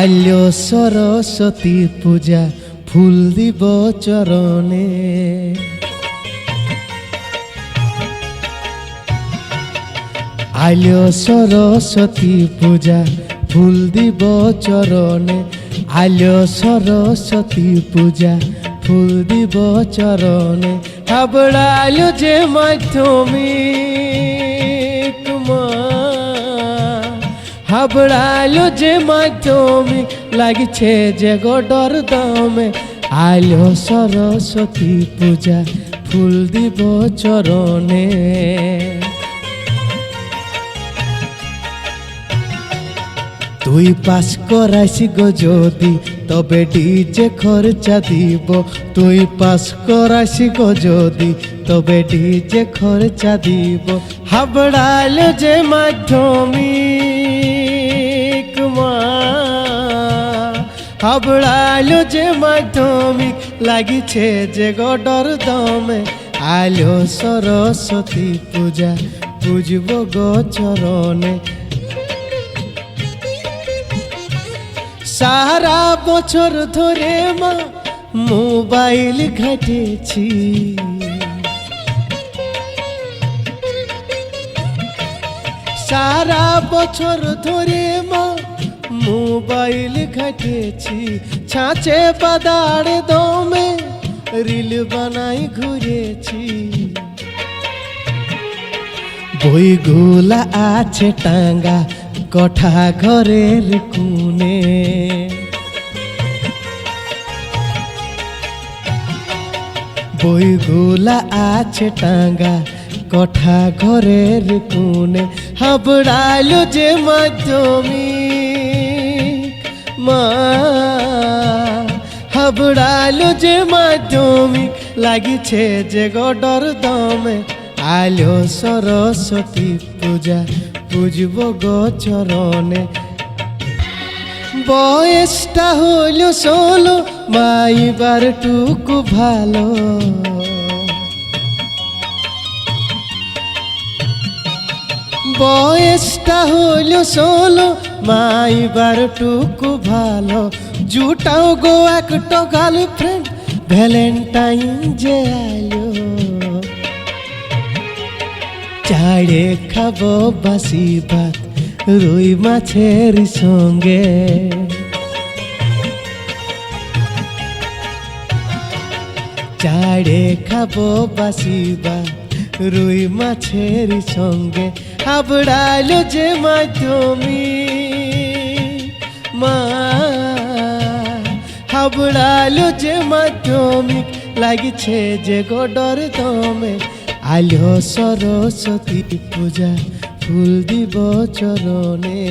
আল্য সরস্বতী পূজা ফুল দিব চরণে। আল্য সরস্বতী পূজা ফুল দিব চরণে। আল্য সরস্বতী পূজা ফুল দিব চরণে। হাবড়ালো যে মাধ্যমিক হাবড়ালো যে মাধ্যমিক লাগছে যে গোডর দমে আলো সরস্বতী পূজা ফুল দিব চরণে তুই পাস করাইছি গো যদি তবে ডিজে খরচা দিব তুই পাস করাইছি গো যদি তবে ডিজে খরচা দিব হাবড়ালো যে মাধ্যমিক হাবড়ালো যে মাধ্যমিক লাগিছে যে গডর দমে। আলো সরস্বতী পূজা বুঝব গো চরণে। সারা বছর ধরে মা মোবাইল ঘাটেছি। সারা বছর ধরে মা মোবাইল ঘাটেছি ছাঁচে বাদার দমে রিল বানাই ঘুরেছি। বইগুলা আছে টাঙ্গা কঠা ঘরের কুনে বইগুলা আছে টাঙ্গা কঠা ঘরের কুনে হাবড়ালো যে মাধ্যমিক মা, হাবড়ালো যে মাধ্যমিক লাগিছে যে গডর দমে। আলো সরস্বতী পূজা বুঝব গো চরণে। বয়সটা হইল ষোলো, মাইবার টুকু ভালো। হইল ষোলো মাইবার টুকু ভালো। জুটাও গো একটা গার্লফ্রেন্ড ভ্যালেন্টাইন যে আলো। চাড়ে খাব বাসি ভাত, রুই মাছের সঙ্গে। চাড়ে খাব বাসি ভাত রুই মাছের সঙ্গে হাবড়ালো যে মাধ্যমি মা হাবড়ালো যে মাধ্যমিক লাগছে যে গোডর দমে আলো সরস্বতী পূজা, ফুল দিব চরণে।